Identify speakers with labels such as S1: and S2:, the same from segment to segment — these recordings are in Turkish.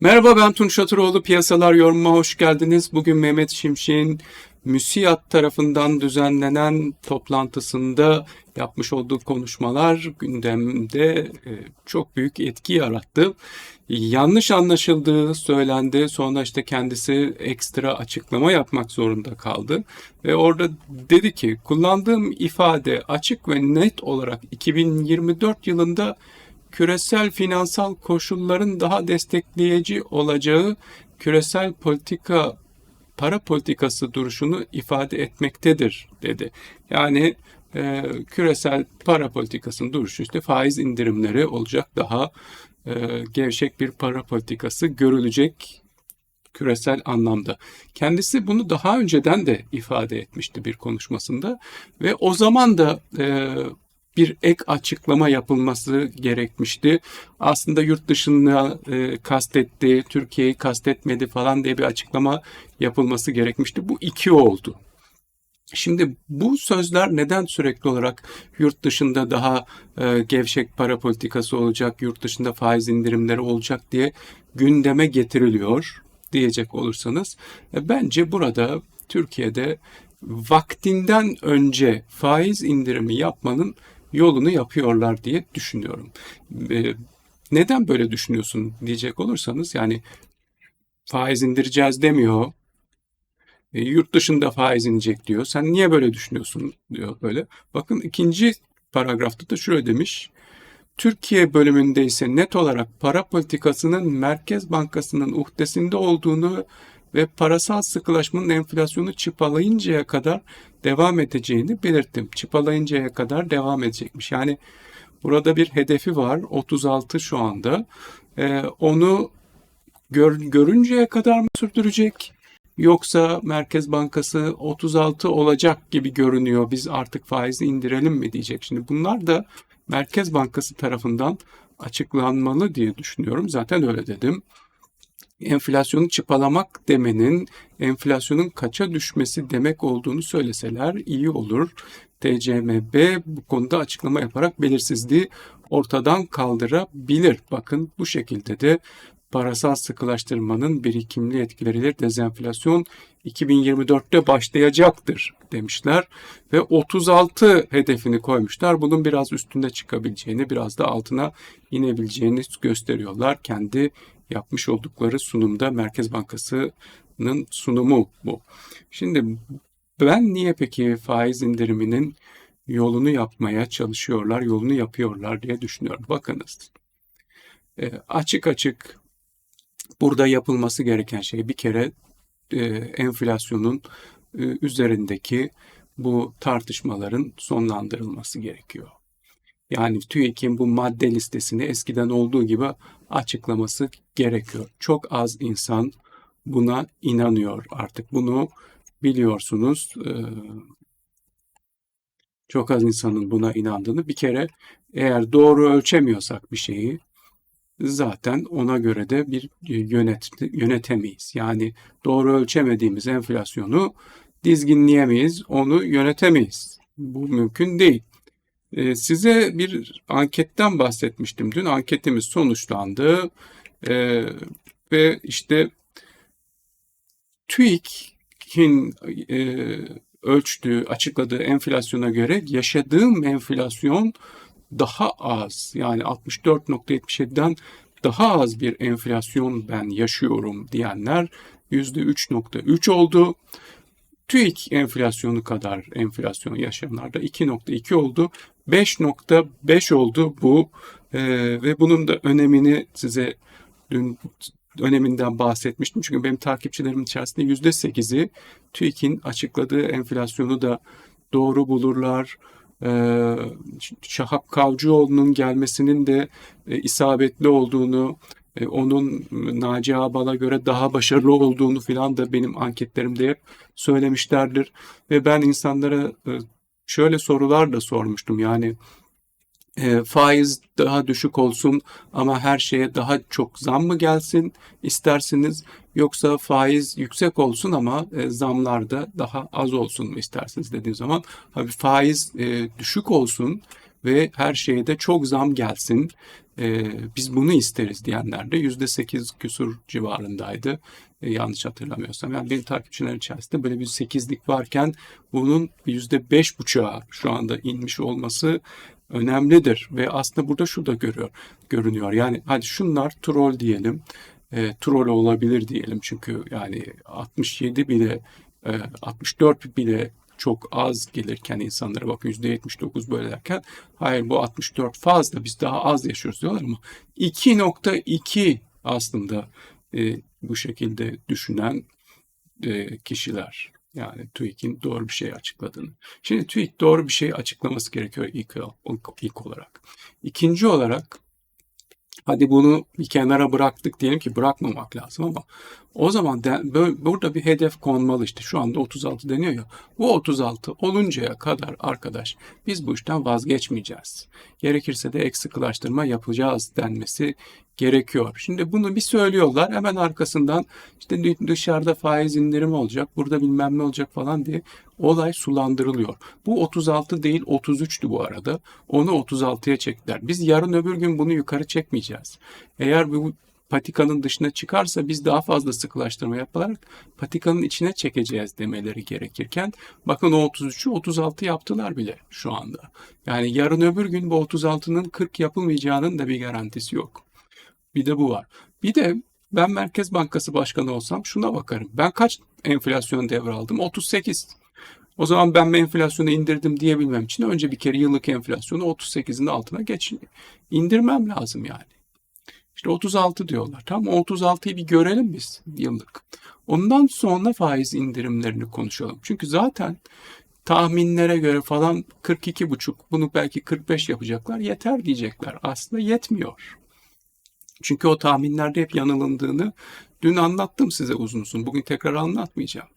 S1: Merhaba ben Tunç Şatıroğlu. Piyasalar yorumuma hoş geldiniz. Bugün Mehmet Şimşek'in MÜSİAD tarafından düzenlenen toplantısında yapmış olduğu konuşmalar gündemde e, çok büyük etki yarattı. Yanlış anlaşıldığı söylendi. Sonra işte kendisi ekstra açıklama yapmak zorunda kaldı. Ve orada dedi ki kullandığım ifade açık ve net olarak 2024 yılında küresel finansal koşulların daha destekleyici olacağı küresel politika para politikası duruşunu ifade etmektedir dedi. Yani e, küresel para politikasının duruşu işte faiz indirimleri olacak daha e, gevşek bir para politikası görülecek küresel anlamda. Kendisi bunu daha önceden de ifade etmişti bir konuşmasında ve o zaman da e, bir ek açıklama yapılması gerekmişti. Aslında yurt dışında e, kastetti, Türkiye'yi kastetmedi falan diye bir açıklama yapılması gerekmişti. Bu iki oldu. Şimdi bu sözler neden sürekli olarak yurt dışında daha e, gevşek para politikası olacak, yurt dışında faiz indirimleri olacak diye gündeme getiriliyor diyecek olursanız e, bence burada Türkiye'de vaktinden önce faiz indirimi yapmanın yolunu yapıyorlar diye düşünüyorum. E, neden böyle düşünüyorsun diyecek olursanız yani faiz indireceğiz demiyor. E, yurt dışında faiz inecek diyor. Sen niye böyle düşünüyorsun diyor böyle. Bakın ikinci paragrafta da şöyle demiş. Türkiye bölümünde ise net olarak para politikasının Merkez Bankası'nın uhdesinde olduğunu ve parasal sıkılaşmanın enflasyonu çıpalayıncaya kadar devam edeceğini belirttim. Çıpalayıncaya kadar devam edecekmiş. Yani burada bir hedefi var. 36 şu anda. Ee, onu gör, görünceye kadar mı sürdürecek? Yoksa Merkez Bankası 36 olacak gibi görünüyor. Biz artık faizi indirelim mi diyecek. Şimdi bunlar da Merkez Bankası tarafından açıklanmalı diye düşünüyorum. Zaten öyle dedim enflasyonu çıpalamak demenin enflasyonun kaça düşmesi demek olduğunu söyleseler iyi olur. TCMB bu konuda açıklama yaparak belirsizliği ortadan kaldırabilir. Bakın bu şekilde de parasal sıkılaştırmanın birikimli etkileriyle dezenflasyon 2024'te başlayacaktır demişler ve 36 hedefini koymuşlar. Bunun biraz üstünde çıkabileceğini, biraz da altına inebileceğini gösteriyorlar kendi yapmış oldukları sunumda Merkez Bankası'nın sunumu bu. Şimdi ben niye peki faiz indiriminin yolunu yapmaya çalışıyorlar, yolunu yapıyorlar diye düşünüyorum. Bakınız. E, açık açık burada yapılması gereken şey bir kere e, enflasyonun e, üzerindeki bu tartışmaların sonlandırılması gerekiyor. Yani TÜİK'in bu madde listesini eskiden olduğu gibi açıklaması gerekiyor. Çok az insan buna inanıyor artık. Bunu biliyorsunuz. E, çok az insanın buna inandığını. Bir kere eğer doğru ölçemiyorsak bir şeyi zaten ona göre de bir yönet, yönetemeyiz. Yani doğru ölçemediğimiz enflasyonu dizginleyemeyiz, onu yönetemeyiz. Bu mümkün değil. Ee, size bir anketten bahsetmiştim dün. Anketimiz sonuçlandı ee, ve işte TÜİK'in e, ölçtüğü, açıkladığı enflasyona göre yaşadığım enflasyon daha az. Yani 64.77'den daha az bir enflasyon ben yaşıyorum diyenler %3.3 oldu. TÜİK enflasyonu kadar enflasyon yaşayanlarda 2.2 oldu. 5.5 oldu bu e, ve bunun da önemini size dün öneminden bahsetmiştim. Çünkü benim takipçilerimin içerisinde %8'i TÜİK'in açıkladığı enflasyonu da doğru bulurlar. Ee, Şahap Kavcıoğlu'nun gelmesinin de e, isabetli olduğunu, e, onun Naci Abal'a göre daha başarılı olduğunu filan da benim anketlerimde hep söylemişlerdir. Ve ben insanlara e, şöyle sorular da sormuştum. Yani e, faiz daha düşük olsun ama her şeye daha çok zam mı gelsin istersiniz yoksa faiz yüksek olsun ama e, zamlar da daha az olsun mu istersiniz dediğim zaman abi faiz e, düşük olsun ve her şeye de çok zam gelsin e, biz bunu isteriz diyenler de %8 küsur civarındaydı. E, yanlış hatırlamıyorsam. Yani benim takipçiler içerisinde böyle bir 8'lik varken bunun %5,5'a şu anda inmiş olması önemlidir. Ve aslında burada şu da görüyor, görünüyor. Yani hadi şunlar troll diyelim. E, troll olabilir diyelim. Çünkü yani 67 bile e, 64 bile çok az gelirken insanlara bakın %79 böyle derken hayır bu 64 fazla biz daha az yaşıyoruz diyorlar ama 2.2 aslında e, bu şekilde düşünen e, kişiler. Yani TÜİK'in doğru bir şey açıkladığını. Şimdi TÜİK doğru bir şey açıklaması gerekiyor ilk, ilk olarak. İkinci olarak hadi bunu bir kenara bıraktık diyelim ki bırakmamak lazım ama o zaman de, burada bir hedef konmalı işte. Şu anda 36 deniyor ya. Bu 36 oluncaya kadar arkadaş biz bu işten vazgeçmeyeceğiz. Gerekirse de ek sıkılaştırma yapacağız denmesi gerekiyor. Şimdi bunu bir söylüyorlar hemen arkasından işte dışarıda faiz indirimi olacak, burada bilmem ne olacak falan diye olay sulandırılıyor. Bu 36 değil 33'tü bu arada. Onu 36'ya çektiler. Biz yarın öbür gün bunu yukarı çekmeyeceğiz. Eğer bu patikanın dışına çıkarsa biz daha fazla sıkılaştırma yaparak patikanın içine çekeceğiz demeleri gerekirken bakın o 33'ü 36 yaptılar bile şu anda. Yani yarın öbür gün bu 36'nın 40 yapılmayacağının da bir garantisi yok. Bir de bu var. Bir de ben Merkez Bankası Başkanı olsam şuna bakarım. Ben kaç enflasyon devraldım? 38. O zaman ben enflasyonu indirdim diyebilmem için önce bir kere yıllık enflasyonu 38'in altına geç indirmem lazım yani. İşte 36 diyorlar. Tamam 36'yı bir görelim biz yıllık. Ondan sonra faiz indirimlerini konuşalım. Çünkü zaten tahminlere göre falan 42,5 bunu belki 45 yapacaklar yeter diyecekler. Aslında yetmiyor. Çünkü o tahminlerde hep yanılındığını dün anlattım size uzun uzun. Bugün tekrar anlatmayacağım.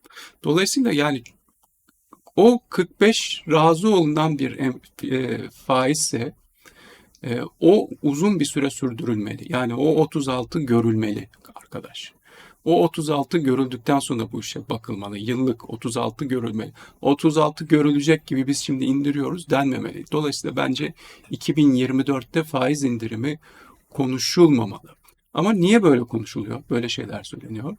S1: Dolayısıyla yani o 45 razı olunan bir e, faizse e, o uzun bir süre sürdürülmeli. Yani o 36 görülmeli arkadaş. O 36 görüldükten sonra bu işe bakılmalı. Yıllık 36 görülmeli. 36 görülecek gibi biz şimdi indiriyoruz denmemeli. Dolayısıyla bence 2024'te faiz indirimi konuşulmamalı. Ama niye böyle konuşuluyor? Böyle şeyler söyleniyor.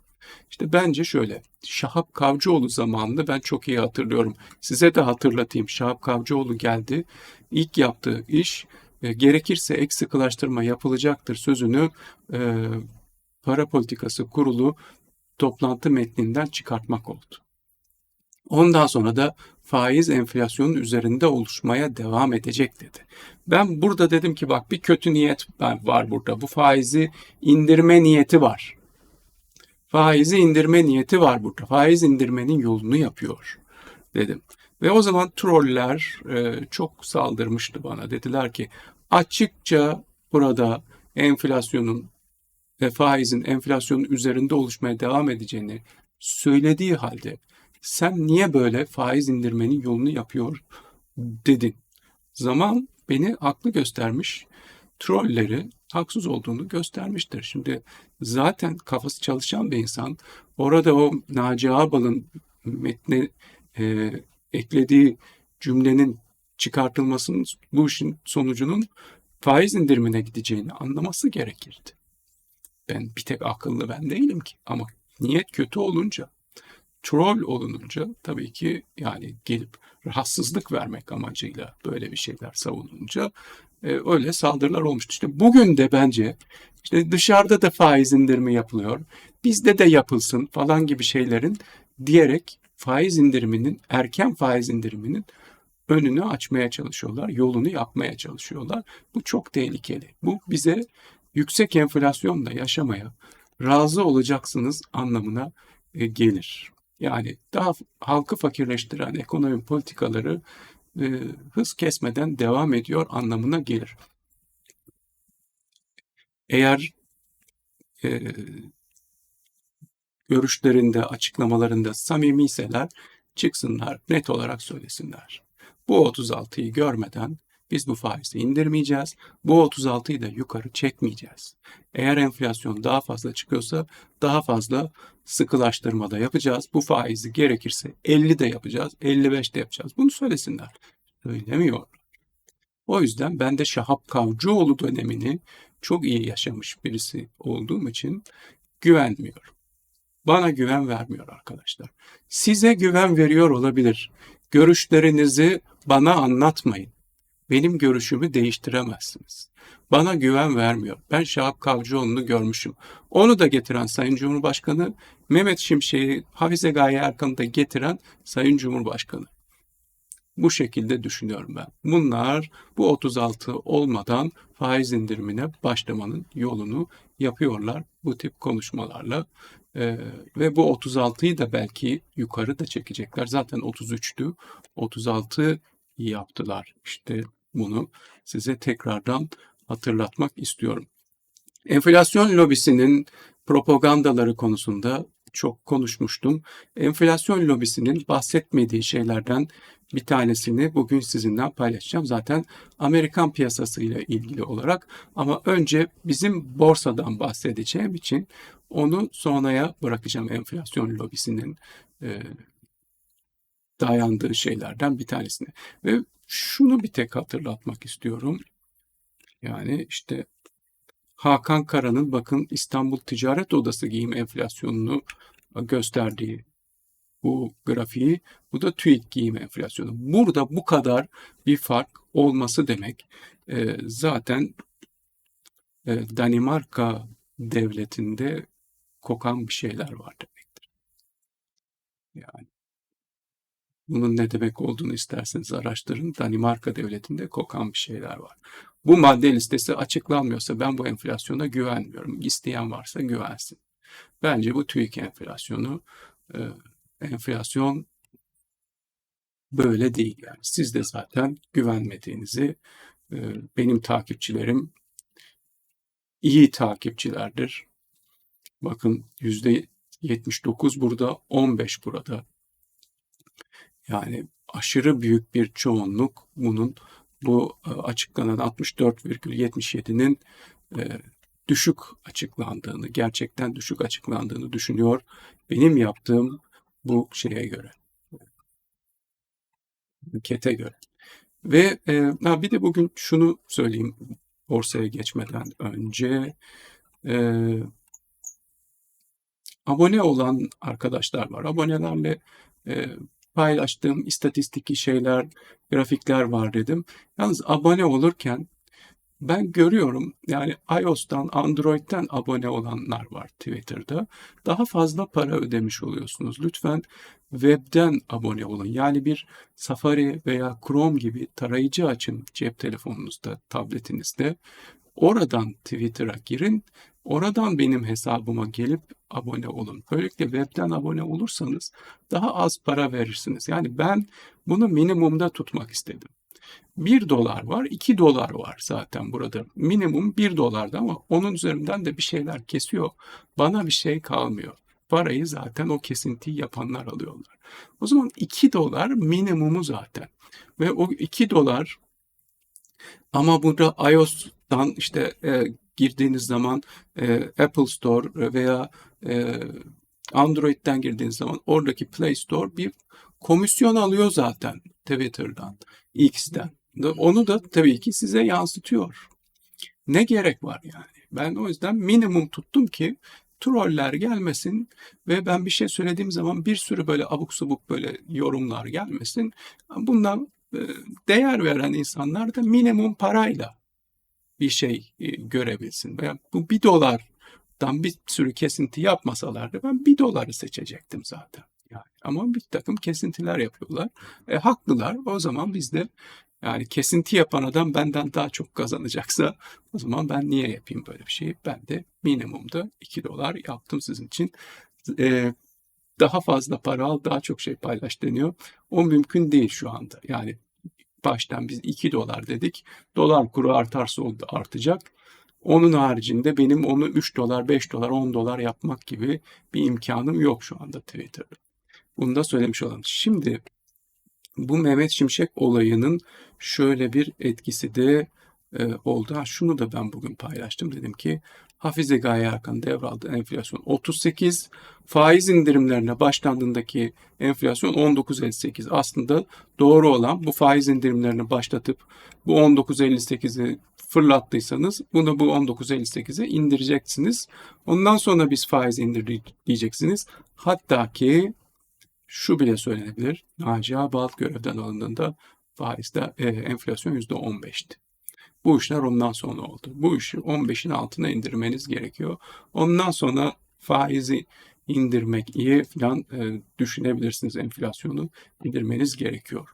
S1: İşte bence şöyle. Şahap Kavcıoğlu zamanında ben çok iyi hatırlıyorum. Size de hatırlatayım. Şahap Kavcıoğlu geldi. İlk yaptığı iş e, gerekirse ek sıkılaştırma yapılacaktır sözünü e, para politikası kurulu toplantı metninden çıkartmak oldu. Ondan sonra da faiz enflasyonun üzerinde oluşmaya devam edecek dedi. Ben burada dedim ki bak bir kötü niyet var burada. Bu faizi indirme niyeti var. Faizi indirme niyeti var burada. Faiz indirmenin yolunu yapıyor dedim. Ve o zaman troller e, çok saldırmıştı bana. Dediler ki açıkça burada enflasyonun ve faizin enflasyonun üzerinde oluşmaya devam edeceğini söylediği halde sen niye böyle faiz indirmenin yolunu yapıyor dedin. Zaman beni haklı göstermiş. Trolleri haksız olduğunu göstermiştir. Şimdi zaten kafası çalışan bir insan orada o Naci Ağbal'ın metne e, eklediği cümlenin çıkartılmasının bu işin sonucunun faiz indirimine gideceğini anlaması gerekirdi. Ben bir tek akıllı ben değilim ki ama niyet kötü olunca troll olununca tabii ki yani gelip rahatsızlık vermek amacıyla böyle bir şeyler savununca e, öyle saldırılar olmuştu. İşte bugün de bence işte dışarıda da faiz indirimi yapılıyor. Bizde de yapılsın falan gibi şeylerin diyerek faiz indiriminin erken faiz indiriminin önünü açmaya çalışıyorlar, yolunu yapmaya çalışıyorlar. Bu çok tehlikeli. Bu bize yüksek enflasyonla yaşamaya razı olacaksınız anlamına e, gelir. Yani daha halkı fakirleştiren ekonomi politikaları e, hız kesmeden devam ediyor anlamına gelir. Eğer e, görüşlerinde, açıklamalarında samimiyseler çıksınlar, net olarak söylesinler. Bu 36'yı görmeden biz bu faizi indirmeyeceğiz. Bu 36'yı da yukarı çekmeyeceğiz. Eğer enflasyon daha fazla çıkıyorsa daha fazla sıkılaştırma da yapacağız. Bu faizi gerekirse 50 de yapacağız, 55 de yapacağız. Bunu söylesinler. Söylemiyor. O yüzden ben de Şahap Kavcıoğlu dönemini çok iyi yaşamış birisi olduğum için güvenmiyorum. Bana güven vermiyor arkadaşlar. Size güven veriyor olabilir. Görüşlerinizi bana anlatmayın. Benim görüşümü değiştiremezsiniz. Bana güven vermiyor. Ben Şahap Kavcıoğlu'nu görmüşüm. Onu da getiren Sayın Cumhurbaşkanı, Mehmet Şimşek'i Hafize Gaye Erkan'ı da getiren Sayın Cumhurbaşkanı. Bu şekilde düşünüyorum ben. Bunlar bu 36 olmadan faiz indirimine başlamanın yolunu yapıyorlar bu tip konuşmalarla. Ee, ve bu 36'yı da belki yukarı da çekecekler. Zaten 33'tü. 36 yaptılar. İşte bunu size tekrardan hatırlatmak istiyorum. Enflasyon lobisinin propagandaları konusunda çok konuşmuştum. Enflasyon lobisinin bahsetmediği şeylerden bir tanesini bugün sizinle paylaşacağım. Zaten Amerikan piyasası ile ilgili olarak ama önce bizim borsadan bahsedeceğim için onu sonraya bırakacağım enflasyon lobisinin e, dayandığı şeylerden bir tanesini. Ve şunu bir tek hatırlatmak istiyorum. Yani işte Hakan Kara'nın bakın İstanbul Ticaret Odası giyim enflasyonunu gösterdiği bu grafiği. Bu da TÜİK giyim enflasyonu. Burada bu kadar bir fark olması demek e, zaten e, Danimarka devletinde kokan bir şeyler var demektir. Yani bunun ne demek olduğunu isterseniz araştırın. Danimarka devletinde kokan bir şeyler var. Bu madde listesi açıklanmıyorsa ben bu enflasyona güvenmiyorum. İsteyen varsa güvensin. Bence bu TÜİK enflasyonu e, enflasyon böyle değil yani. Siz de zaten güvenmediğinizi e, benim takipçilerim iyi takipçilerdir. Bakın yüzde 79 burada, 15 burada. Yani aşırı büyük bir çoğunluk bunun bu e, açıklanan 64,77'nin e, düşük açıklandığını, gerçekten düşük açıklandığını düşünüyor. Benim yaptığım bu şeye göre. Kete göre. Ve e, bir de bugün şunu söyleyeyim borsaya geçmeden önce. E, abone olan arkadaşlar var. Abonelerle e, paylaştığım istatistiki şeyler, grafikler var dedim. Yalnız abone olurken ben görüyorum yani iOS'tan, Android'den abone olanlar var Twitter'da. Daha fazla para ödemiş oluyorsunuz. Lütfen webden abone olun. Yani bir Safari veya Chrome gibi tarayıcı açın cep telefonunuzda, tabletinizde. Oradan Twitter'a girin. Oradan benim hesabıma gelip abone olun. Böylelikle webden abone olursanız daha az para verirsiniz. Yani ben bunu minimumda tutmak istedim. 1 dolar var, 2 dolar var zaten burada. Minimum 1 dolardı ama onun üzerinden de bir şeyler kesiyor. Bana bir şey kalmıyor. Parayı zaten o kesintiyi yapanlar alıyorlar. O zaman 2 dolar minimumu zaten. Ve o 2 dolar ama burada iOS'tan işte e, girdiğiniz zaman e, Apple Store veya e, Android'den girdiğiniz zaman oradaki Play Store bir komisyon alıyor zaten Twitter'dan, X'ten. Onu da tabii ki size yansıtıyor. Ne gerek var yani? Ben o yüzden minimum tuttum ki troller gelmesin ve ben bir şey söylediğim zaman bir sürü böyle abuk subuk böyle yorumlar gelmesin. Bundan e, değer veren insanlar da minimum parayla bir şey e, görebilsin. Veya bu bir dolardan bir sürü kesinti yapmasalardı ben bir doları seçecektim zaten. Yani. Ama bir takım kesintiler yapıyorlar. E, haklılar. O zaman biz de yani kesinti yapan adam benden daha çok kazanacaksa o zaman ben niye yapayım böyle bir şeyi? Ben de minimumda 2 dolar yaptım sizin için. Ee, daha fazla para al, daha çok şey paylaş deniyor. O mümkün değil şu anda. Yani baştan biz 2 dolar dedik. Dolar kuru artarsa o da artacak. Onun haricinde benim onu 3 dolar, 5 dolar, 10 dolar yapmak gibi bir imkanım yok şu anda Twitter'da. Bunu da söylemiş olalım. Şimdi bu Mehmet Şimşek olayının şöyle bir etkisi de e, oldu. Ha, şunu da ben bugün paylaştım. Dedim ki Hafize Gaye Erkan devraldı enflasyon 38. Faiz indirimlerine başlandığındaki enflasyon 19.58. Aslında doğru olan bu faiz indirimlerini başlatıp bu 19.58'i fırlattıysanız bunu bu 19.58'e indireceksiniz. Ondan sonra biz faiz indirdik diyeceksiniz. Hatta ki şu bile söylenebilir. Naci Ağbal görevden alındığında faizde e, enflasyon %15'ti. Bu işler ondan sonra oldu. Bu işi 15'in altına indirmeniz gerekiyor. Ondan sonra faizi indirmek iyi falan e, düşünebilirsiniz enflasyonu indirmeniz gerekiyor.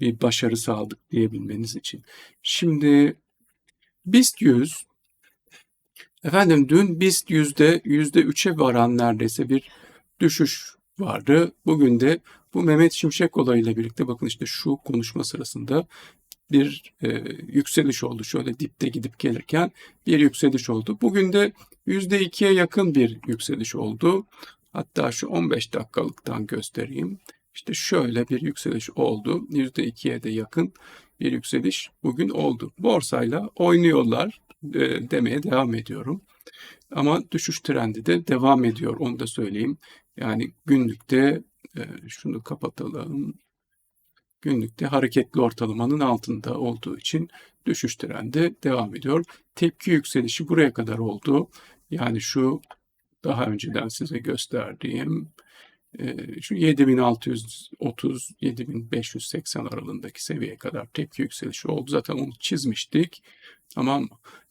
S1: Bir başarı sağladık diyebilmeniz için. Şimdi BIST 100 efendim dün BIST yüzde yüzde üçe varan neredeyse bir düşüş vardı. Bugün de bu Mehmet Şimşek olayıyla birlikte bakın işte şu konuşma sırasında bir e, yükseliş oldu. Şöyle dipte gidip gelirken bir yükseliş oldu. Bugün de %2'ye yakın bir yükseliş oldu. Hatta şu 15 dakikalıktan göstereyim. İşte şöyle bir yükseliş oldu. %2'ye de yakın bir yükseliş bugün oldu. Borsayla oynuyorlar e, demeye devam ediyorum. Ama düşüş trendi de devam ediyor onu da söyleyeyim. Yani günlükte e, şunu kapatalım. Günlükte hareketli ortalamanın altında olduğu için düşüş trendi devam ediyor. Tepki yükselişi buraya kadar oldu. Yani şu daha önceden size gösterdiğim e, şu 7630-7580 aralığındaki seviyeye kadar tepki yükselişi oldu. Zaten onu çizmiştik. Tamam mı?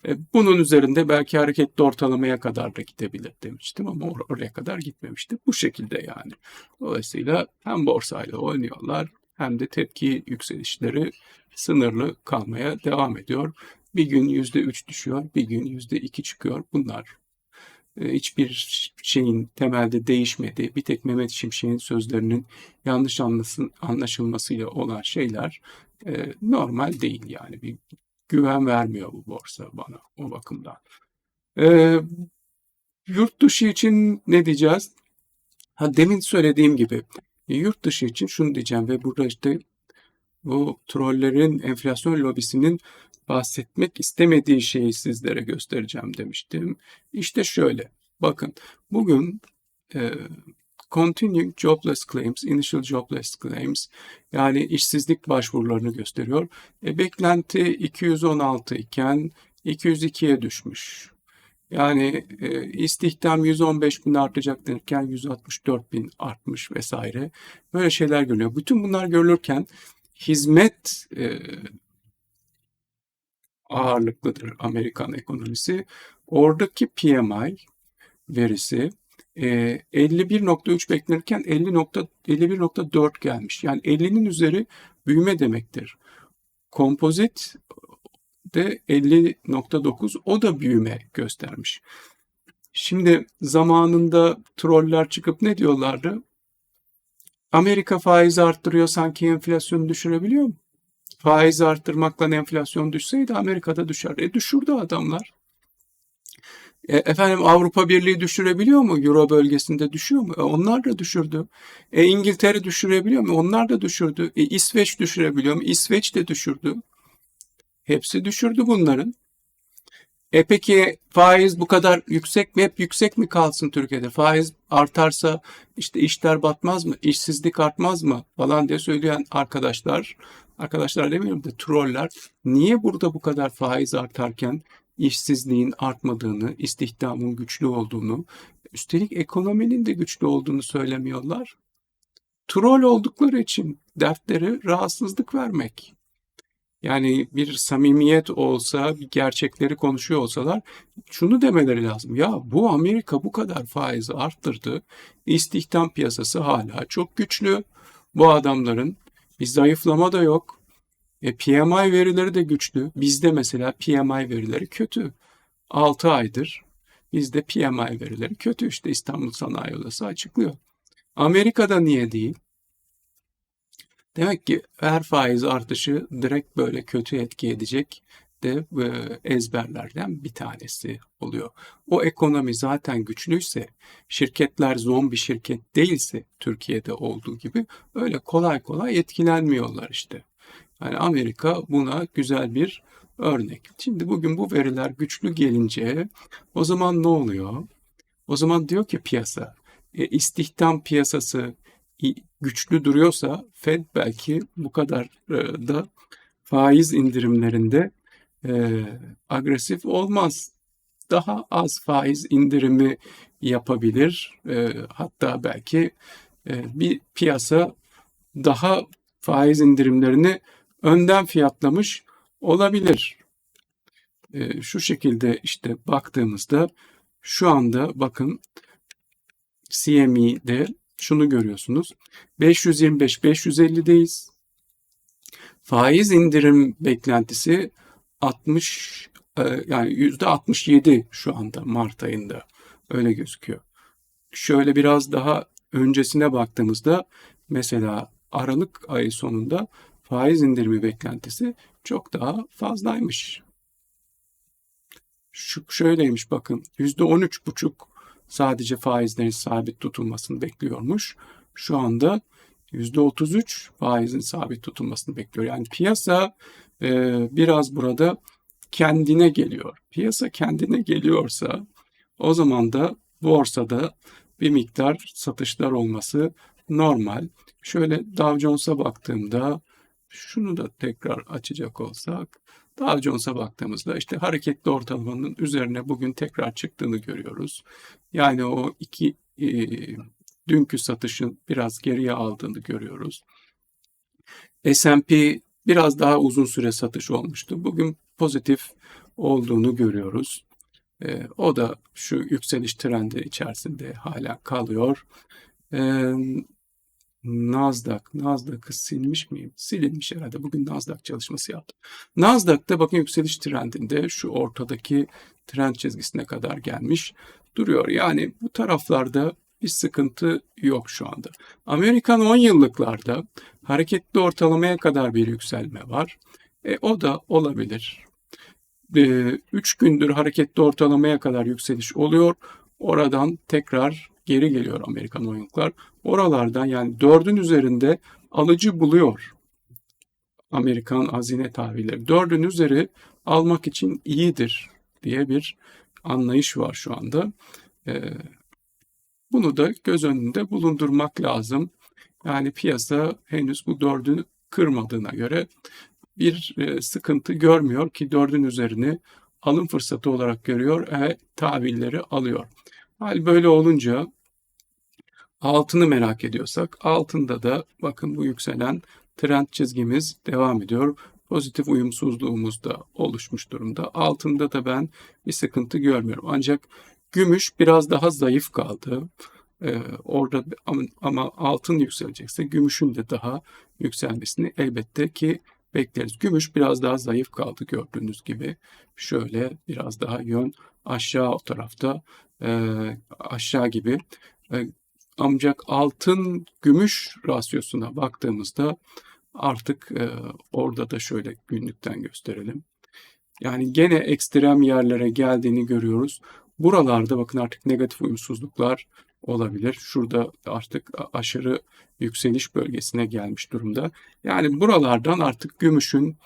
S1: E, bunun üzerinde belki hareketli ortalamaya kadar da gidebilir demiştim ama or- oraya kadar gitmemişti. Bu şekilde yani. Dolayısıyla hem borsayla oynuyorlar hem de tepki yükselişleri sınırlı kalmaya devam ediyor. Bir gün %3 düşüyor, bir gün %2 çıkıyor. Bunlar e, hiçbir şeyin temelde değişmedi. Bir tek Mehmet Şimşek'in sözlerinin yanlış anlasın, anlaşılmasıyla olan şeyler e, normal değil yani. Bir güven vermiyor bu borsa bana o bakımdan. E, yurt dışı için ne diyeceğiz? Ha, demin söylediğim gibi yurt dışı için şunu diyeceğim ve burada işte bu trollerin enflasyon lobisinin bahsetmek istemediği şeyi sizlere göstereceğim demiştim. İşte şöyle. Bakın bugün e, Continuing Jobless Claims, Initial Jobless Claims yani işsizlik başvurularını gösteriyor. E, beklenti 216 iken 202'ye düşmüş. Yani e, istihdam 115 bin artacak denirken 164 bin artmış vesaire. Böyle şeyler görülüyor. Bütün bunlar görülürken hizmet e, ağırlıklıdır Amerikan ekonomisi. Oradaki PMI verisi e, 51.3 beklenirken 50.51.4 gelmiş. Yani 50'nin üzeri büyüme demektir. Kompozit de 50.9 o da büyüme göstermiş. Şimdi zamanında troller çıkıp ne diyorlardı? Amerika faiz arttırıyor sanki enflasyonu düşürebiliyor mu? Faiz arttırmakla enflasyon düşseydi Amerika'da düşer. E düşürdü adamlar. E, efendim Avrupa Birliği düşürebiliyor mu? Euro bölgesinde düşüyor mu? E, onlar da düşürdü. E, İngiltere düşürebiliyor mu? Onlar da düşürdü. E, İsveç düşürebiliyor mu? İsveç de düşürdü. Hepsi düşürdü bunların. E peki faiz bu kadar yüksek mi? Hep yüksek mi kalsın Türkiye'de? Faiz artarsa işte işler batmaz mı? İşsizlik artmaz mı? Falan diye söyleyen arkadaşlar, arkadaşlar demiyorum da troller niye burada bu kadar faiz artarken işsizliğin artmadığını, istihdamın güçlü olduğunu, üstelik ekonominin de güçlü olduğunu söylemiyorlar? Troll oldukları için dertleri rahatsızlık vermek. Yani bir samimiyet olsa, bir gerçekleri konuşuyor olsalar şunu demeleri lazım. Ya bu Amerika bu kadar faizi arttırdı. İstihdam piyasası hala çok güçlü. Bu adamların bir zayıflama da yok. E, PMI verileri de güçlü. Bizde mesela PMI verileri kötü. 6 aydır bizde PMI verileri kötü. İşte İstanbul Sanayi Odası açıklıyor. Amerika'da niye değil? Demek ki her faiz artışı direkt böyle kötü etki edecek de e, ezberlerden bir tanesi oluyor. O ekonomi zaten güçlüyse, şirketler zombi şirket değilse Türkiye'de olduğu gibi öyle kolay kolay etkilenmiyorlar işte. Yani Amerika buna güzel bir örnek. Şimdi bugün bu veriler güçlü gelince o zaman ne oluyor? O zaman diyor ki piyasa, e, istihdam piyasası güçlü duruyorsa Fed belki bu kadar e, da faiz indirimlerinde e, agresif olmaz. Daha az faiz indirimi yapabilir. E, hatta belki e, bir piyasa daha faiz indirimlerini önden fiyatlamış olabilir. E, şu şekilde işte baktığımızda şu anda bakın CME'de şunu görüyorsunuz. 525-550'deyiz. Faiz indirim beklentisi 60 e, yani %67 şu anda Mart ayında öyle gözüküyor. Şöyle biraz daha öncesine baktığımızda mesela Aralık ayı sonunda faiz indirimi beklentisi çok daha fazlaymış. Şu şöyleymiş bakın %13,5 sadece faizlerin sabit tutulmasını bekliyormuş. Şu anda %33 faizin sabit tutulmasını bekliyor. Yani piyasa e, biraz burada kendine geliyor. Piyasa kendine geliyorsa o zaman da borsada bir miktar satışlar olması normal. Şöyle Dow Jones'a baktığımda şunu da tekrar açacak olsak Dow Jones'a baktığımızda işte hareketli ortalamanın üzerine bugün tekrar çıktığını görüyoruz. Yani o iki e, dünkü satışın biraz geriye aldığını görüyoruz. S&P biraz daha uzun süre satış olmuştu. Bugün pozitif olduğunu görüyoruz. E, o da şu yükseliş trendi içerisinde hala kalıyor. E, Nasdaq, Nasdaq'ı silmiş miyim? Silinmiş herhalde. Bugün Nasdaq çalışması yaptım. Nasdaq'ta bakın yükseliş trendinde şu ortadaki trend çizgisine kadar gelmiş duruyor. Yani bu taraflarda bir sıkıntı yok şu anda. Amerikan 10 yıllıklarda hareketli ortalamaya kadar bir yükselme var. E, o da olabilir. 3 e, gündür hareketli ortalamaya kadar yükseliş oluyor. Oradan tekrar geri geliyor Amerikan oyuncular. Oralardan yani dördün üzerinde alıcı buluyor. Amerikan hazine tahvilleri. Dördün üzeri almak için iyidir diye bir anlayış var şu anda. Ee, bunu da göz önünde bulundurmak lazım. Yani piyasa henüz bu dördünü kırmadığına göre bir e, sıkıntı görmüyor ki dördün üzerini alım fırsatı olarak görüyor ve tahvilleri alıyor. Hal böyle olunca altını merak ediyorsak altında da bakın bu yükselen trend çizgimiz devam ediyor. Pozitif uyumsuzluğumuz da oluşmuş durumda. Altında da ben bir sıkıntı görmüyorum. Ancak gümüş biraz daha zayıf kaldı. Ee, orada ama, altın yükselecekse gümüşün de daha yükselmesini elbette ki bekleriz. Gümüş biraz daha zayıf kaldı gördüğünüz gibi. Şöyle biraz daha yön aşağı o tarafta e, aşağı gibi. E, ancak altın gümüş rasyosuna baktığımızda artık e, orada da şöyle günlükten gösterelim. Yani gene ekstrem yerlere geldiğini görüyoruz. Buralarda bakın artık negatif uyumsuzluklar olabilir. Şurada artık aşırı yükseliş bölgesine gelmiş durumda. Yani buralardan artık gümüşün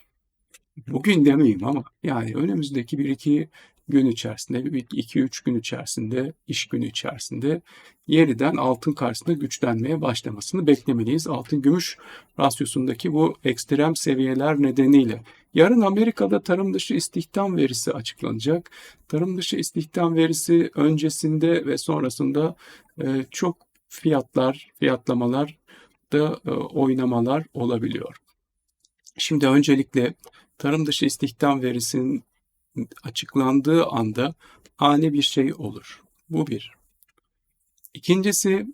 S1: bugün demeyeyim ama yani önümüzdeki bir iki gün içerisinde, 2-3 gün içerisinde, iş günü içerisinde yeniden altın karşısında güçlenmeye başlamasını beklemeliyiz. Altın gümüş rasyosundaki bu ekstrem seviyeler nedeniyle. Yarın Amerika'da tarım dışı istihdam verisi açıklanacak. Tarım dışı istihdam verisi öncesinde ve sonrasında e, çok fiyatlar, fiyatlamalar da e, oynamalar olabiliyor. Şimdi öncelikle tarım dışı istihdam verisinin açıklandığı anda ani bir şey olur. Bu bir. İkincisi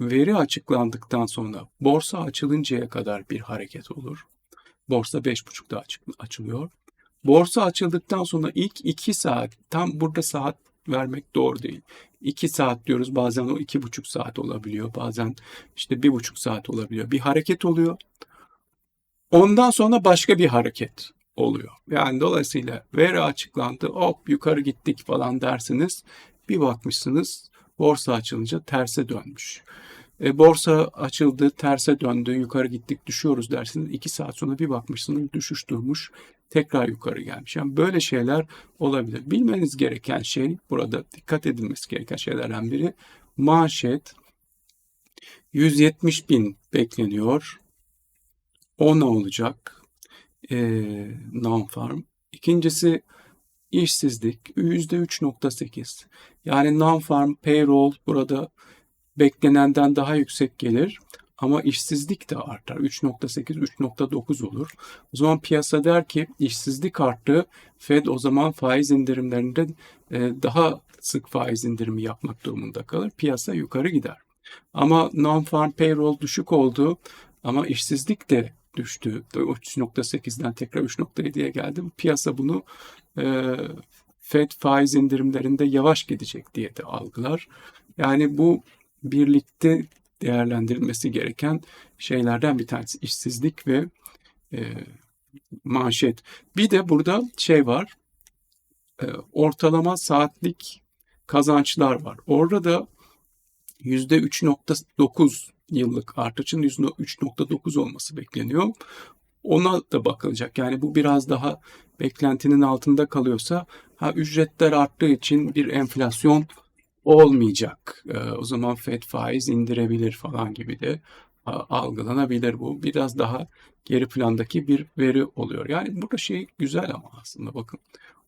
S1: veri açıklandıktan sonra borsa açılıncaya kadar bir hareket olur. Borsa 5.30'da açık, açılıyor. Borsa açıldıktan sonra ilk 2 saat, tam burada saat vermek doğru değil. 2 saat diyoruz bazen o 2,5 saat olabiliyor. Bazen işte 1,5 saat olabiliyor. Bir hareket oluyor. Ondan sonra başka bir hareket oluyor. Yani dolayısıyla veri açıklandı hop yukarı gittik falan dersiniz. Bir bakmışsınız borsa açılınca terse dönmüş. E, borsa açıldı, terse döndü, yukarı gittik, düşüyoruz dersiniz. İki saat sonra bir bakmışsınız düşüş durmuş, tekrar yukarı gelmiş. Yani böyle şeyler olabilir. Bilmeniz gereken şey, burada dikkat edilmesi gereken şeylerden biri manşet 170 bin bekleniyor. O ne olacak? E, non-farm İkincisi işsizlik %3.8. Yani non-farm payroll burada beklenenden daha yüksek gelir. Ama işsizlik de artar. 3.8, 3.9 olur. O zaman piyasa der ki işsizlik arttı. Fed o zaman faiz indirimlerinde e, daha sık faiz indirimi yapmak durumunda kalır. Piyasa yukarı gider. Ama non-farm payroll düşük oldu ama işsizlik de düştü. 3.8'den tekrar 3.7'ye geldi. Piyasa bunu e, Fed faiz indirimlerinde yavaş gidecek diye de algılar. Yani bu birlikte değerlendirilmesi gereken şeylerden bir tanesi işsizlik ve e, manşet. Bir de burada şey var. E, ortalama saatlik kazançlar var. Orada da %3.9 yıllık artışın %3.9 olması bekleniyor. Ona da bakılacak. Yani bu biraz daha beklentinin altında kalıyorsa ha ücretler arttığı için bir enflasyon olmayacak. Ee, o zaman FED faiz indirebilir falan gibi de algılanabilir bu. Biraz daha geri plandaki bir veri oluyor. Yani burada şey güzel ama aslında bakın.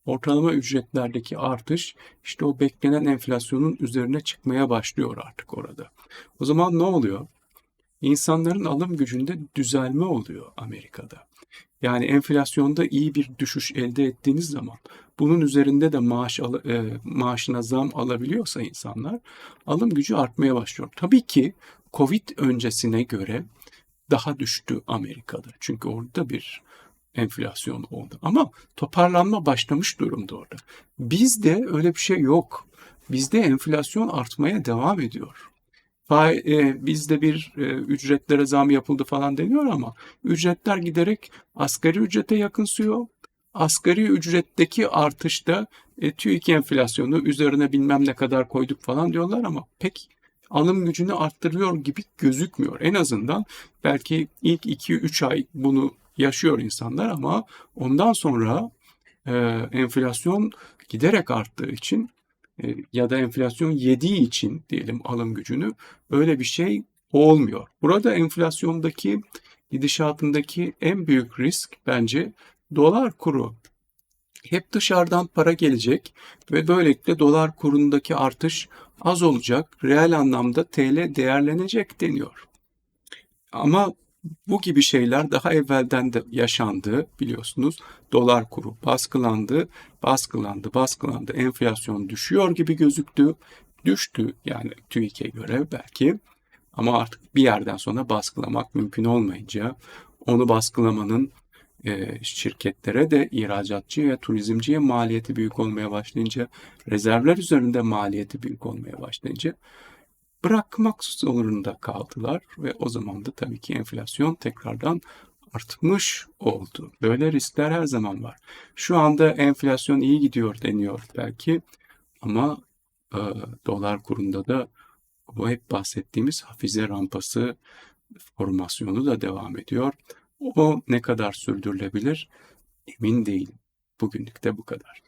S1: Ortalama ücretlerdeki artış işte o beklenen enflasyonun üzerine çıkmaya başlıyor artık orada. O zaman ne oluyor? İnsanların alım gücünde düzelme oluyor Amerika'da. Yani enflasyonda iyi bir düşüş elde ettiğiniz zaman bunun üzerinde de maaş al, e, maaşına zam alabiliyorsa insanlar alım gücü artmaya başlıyor. Tabii ki Covid öncesine göre daha düştü Amerika'da. Çünkü orada bir enflasyon oldu. Ama toparlanma başlamış durumda orada. Bizde öyle bir şey yok. Bizde enflasyon artmaya devam ediyor. E, bizde bir e, ücretlere zam yapıldı falan deniyor ama ücretler giderek asgari ücrete yakınsıyor. Asgari ücretteki artışta e, TÜİK enflasyonu üzerine bilmem ne kadar koyduk falan diyorlar ama pek alım gücünü arttırıyor gibi gözükmüyor. En azından belki ilk 2-3 ay bunu yaşıyor insanlar ama ondan sonra e, enflasyon giderek arttığı için e, ya da enflasyon yediği için diyelim alım gücünü öyle bir şey olmuyor. Burada enflasyondaki gidişatındaki en büyük risk bence dolar kuru. Hep dışarıdan para gelecek ve böylelikle dolar kurundaki artış az olacak. Reel anlamda TL değerlenecek deniyor. Ama bu gibi şeyler daha evvelden de yaşandı biliyorsunuz. Dolar kuru baskılandı, baskılandı, baskılandı. Enflasyon düşüyor gibi gözüktü. Düştü yani TÜİK'e göre belki. Ama artık bir yerden sonra baskılamak mümkün olmayınca onu baskılamanın e, şirketlere de ihracatçı ve turizmciye maliyeti büyük olmaya başlayınca, rezervler üzerinde maliyeti büyük olmaya başlayınca bırakmak zorunda kaldılar ve o zaman da tabii ki enflasyon tekrardan artmış oldu. Böyle riskler her zaman var. Şu anda enflasyon iyi gidiyor deniyor belki ama e, dolar kurunda da bu hep bahsettiğimiz hafize rampası formasyonu da devam ediyor. O ne kadar sürdürülebilir emin değilim. Bugünlük de bu kadar.